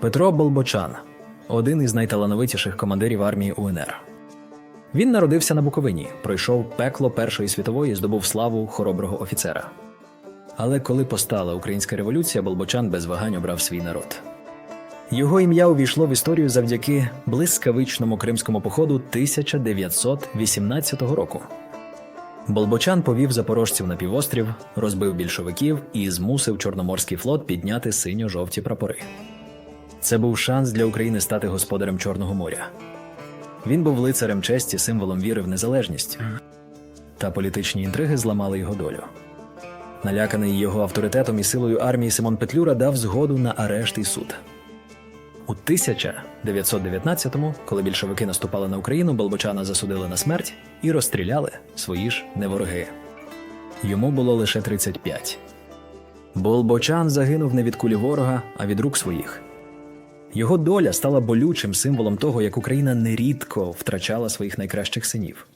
Петро Болбочан один із найталановитіших командирів армії УНР. Він народився на Буковині, пройшов пекло Першої світової і здобув славу хороброго офіцера. Але коли постала українська революція, Болбочан без вагань обрав свій народ. Його ім'я увійшло в історію завдяки блискавичному кримському походу 1918 року. Болбочан повів запорожців на півострів, розбив більшовиків і змусив Чорноморський флот підняти синьо-жовті прапори. Це був шанс для України стати господарем Чорного моря. Він був лицарем честі, символом віри в незалежність. Та політичні інтриги зламали його долю. Наляканий його авторитетом і силою армії Симон Петлюра дав згоду на арешт і суд. У 1919-му, коли більшовики наступали на Україну, Болбочана засудили на смерть і розстріляли свої ж невороги. Йому було лише 35. Болбочан загинув не від кулі ворога, а від рук своїх. Його доля стала болючим символом того, як Україна нерідко втрачала своїх найкращих синів.